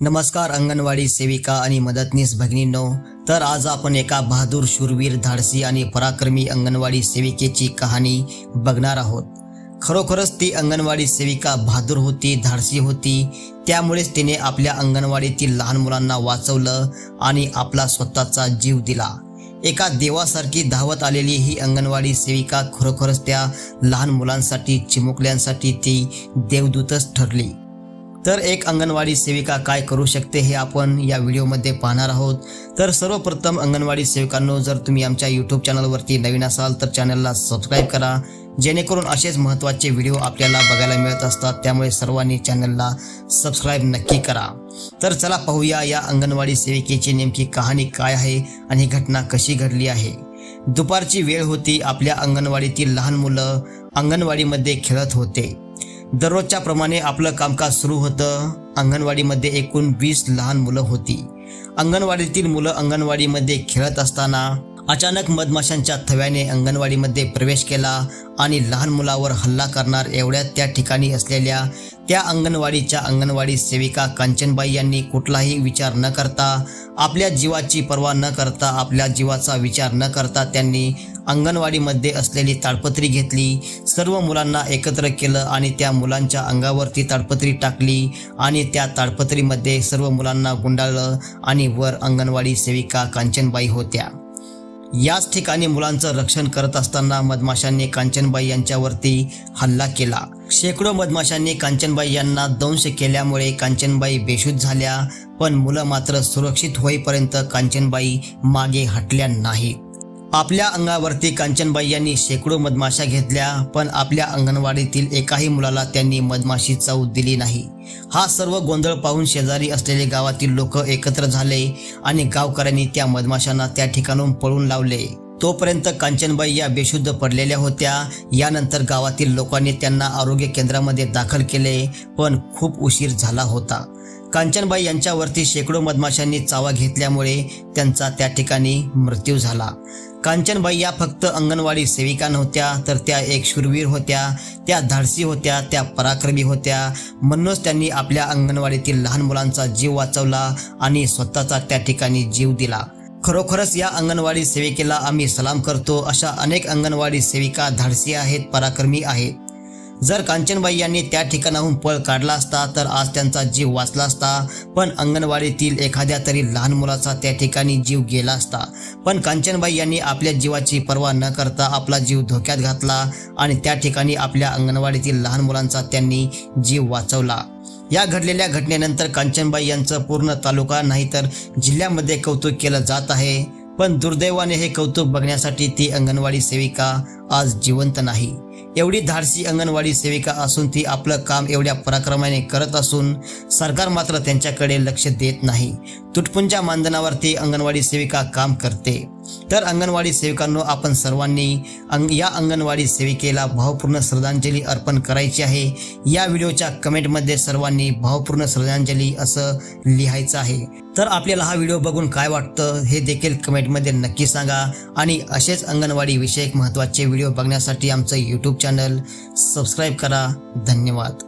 नमस्कार अंगणवाडी सेविका आणि मदतनीस भगिनींनो. तर आज आपण एका बहादूर शूरवीर धाडसी आणि पराक्रमी अंगणवाडी सेविकेची कहाणी बघणार आहोत. खरोखरच ती अंगणवाडी सेविका बहादूर होती धाडसी होती. त्यामुळेच तिने आपल्या अंगणवाडीतील लहान मुलांना वाचवलं आणि आपला स्वतःचा जीव दिला. एका देवासारखी धावत आलेली ही अंगणवाडी सेविका खरोखरच त्या लहान मुलांसाठी चिमुकल्यांसाठी ती देवदूतच ठरली. तर एक अंगणवाडी सेविका काय करू शकते हे आपण या व्हिडिओमध्ये पाहणार आहोत. तर सर्वप्रथम अंगणवाडी सेविकांनो जर तुम्ही आमच्या यूट्यूब चॅनलवरती नवीन असाल तर चॅनलला सबस्क्राईब करा. जेणेकरून असेच महत्त्वाचे व्हिडिओ आपल्याला बघायला मिळत असतात. त्यामुळे सर्वांनी चॅनलला सबस्क्राईब नक्की करा. तर चला पाहूया या अंगणवाडी सेविकेची नेमकी कहाणी काय आहे आणि घटना कशी घडली आहे. दुपारची वेळ होती. आपल्या अंगणवाडीतील लहान मुलं अंगणवाडीमध्ये खेळत होते. दररोजच्या प्रमाणे आपलं कामकाज सुरू होतं. अंगणवाडीमध्ये एकूण वीस लहान मुलं होती. अंगणवाडीतील मुलं अंगणवाडीमध्ये खेळत असताना अचानक मधमाशांच्या थव्याने अंगणवाडीमध्ये प्रवेश केला आणि लहान मुलावर हल्ला करणार एवढ्या त्या ठिकाणी असलेल्या त्या अंगणवाडीच्या अंगणवाडी सेविका कांचनबाई यांनी कुठलाही विचार न करता आपल्या जीवाची पर्वा न करता आपल्या जीवाचा विचार न करता त्यांनी अंगणवाडीमध्ये असलेली ताडपत्री घेतली. सर्व मुलांना एकत्र केलं आणि त्या मुलांच्या अंगावरती ताडपत्री टाकली आणि त्या ताडपत्रीमध्ये सर्व मुलांना गुंडाळलं आणि वर अंगणवाडी सेविका कांचनबाई होत्या. याच ठिकाणी मुलांचं रक्षण करत असताना मधमाशांनी कांचनबाई यांच्यावरती हल्ला केला. शेकडो मधमाशांनी कांचनबाई यांना दंश केल्यामुळे कांचनबाई बेशुद्ध झाल्या पण मुलं मात्र सुरक्षित होईपर्यंत कांचनबाई मागे हटल्या नाहीत. आपल्या अंगावरती कांचनबाई यांनी शेकडो मधमाशा घेतल्या पण आपल्या अंगणवाडीतील एकाही मुलाला त्यांनी मधमाशी चव दिली नाही. हा सर्व गोंधळ पाहून शेजारी असलेले गावातील लोक एकत्र झाले आणि गावकऱ्यांनी त्या मधमाशांना त्या ठिकाणून पळून लावले. तोपर्यंत कांचनबाई या बेशुद्ध पडलेल्या होत्या. यानंतर गावातील लोकांनी त्यांना आरोग्य केंद्रामध्ये दाखल केले पण खूप उशीर झाला होता. कांचनबाई यांच्यावरती शेकडो मधमाशांनी चावा घेतल्यामुळे त्यांचा त्या ठिकाणी मृत्यू झाला. कांचनबाई या फक्त अंगणवाडी सेविका नव्हत्या तर त्या एक शूरवीर होत्या त्या धाडसी होत्या त्या पराक्रमी होत्या. म्हणूनच त्यांनी आपल्या अंगणवाडीतील लहान मुलांचा जीव वाचवला आणि स्वतःचा त्या ठिकाणी जीव दिला. खरोखरच या अंगणवाडी सेविकेला आम्ही सलाम करतो. अशा अनेक अंगणवाडी सेविका धाडसी आहेत पराक्रमी आहेत. जर कांचनबाई यांनी त्या ठिकाणाहून पळ काढला असता तर आज त्यांचा जीव वाचला असता. पण अंगणवाडीतील एखाद्या तरी लहान मुलाचा त्या ठिकाणी जीव गेला असता. पण कांचनबाई यांनी आपल्या जीवाची पर्वा न करता आपला जीव धोक्यात घातला आणि त्या ठिकाणी आपल्या अंगणवाडीतील लहान मुलांचा त्यांनी जीव वाचवला. या घडलेल्या घटनेनंतर कांचनबाई यांचं पूर्ण तालुका नाही तर जिल्ह्यामध्ये कौतुक केलं जात आहे. पण दुर्दैवाने हे कौतुक बघण्यासाठी ती अंगणवाडी सेविका आज जिवंत नाही. एवढी धाडसी अंगणवाडी सेविका असून ती आपलं काम एवढ्या पराक्रमाने करत असून सरकार मात्र त्यांच्याकडे लक्ष देत नाही. तुटपुंच्या मानधनावरती अंगणवाडी सेविका काम करते. तर अंगणवाडी सेविकांनो आपण सर्वांनी अंग या अंगणवाडी सेविकेला भावपूर्ण श्रद्धांजली अर्पण करायची आहे. या व्हिडिओच्या कमेंटमध्ये सर्वांनी भावपूर्ण श्रद्धांजली असं लिहायचं आहे. तर आपल्याला हा व्हिडिओ बघून काय वाटतं हे देखील कमेंटमध्ये नक्की सांगा. आणि असेच अंगणवाडी विषयक महत्त्वाचे व्हिडिओ बघण्यासाठी आमचं यूट्यूब चॅनल सबस्क्राईब करा. धन्यवाद.